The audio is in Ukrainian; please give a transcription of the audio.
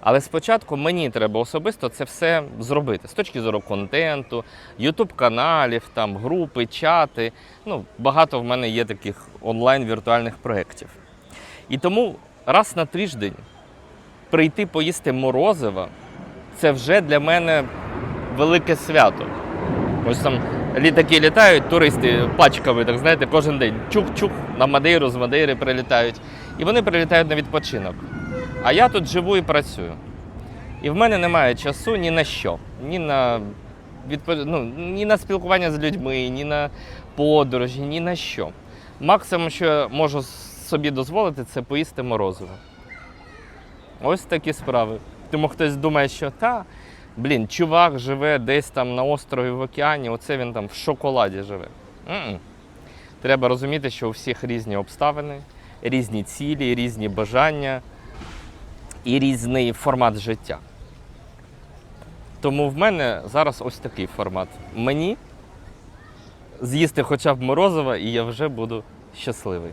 Але спочатку мені треба особисто це все зробити з точки зору контенту, ютуб каналів, там групи, чати. Ну, багато в мене є таких онлайн віртуальних проєктів. І тому раз на тиждень прийти поїсти морозива це вже для мене велике свято. Ось там літаки літають, туристи пачками, так знаєте, кожен день. Чух-чух на Мадейру, з Мадейри прилітають. І вони прилітають на відпочинок. А я тут живу і працюю. І в мене немає часу ні на що. Ні на, відпо... ну, ні на спілкування з людьми, ні на подорожі, ні на що. Максимум, що я можу собі дозволити, це поїсти морозиво. Ось такі справи. Тому хтось думає, що та, блін, чувак живе десь там на острові в океані, оце він там в шоколаді живе. М-м. Треба розуміти, що у всіх різні обставини, різні цілі, різні бажання і різний формат життя. Тому в мене зараз ось такий формат. Мені з'їсти хоча б морозиво, і я вже буду щасливий.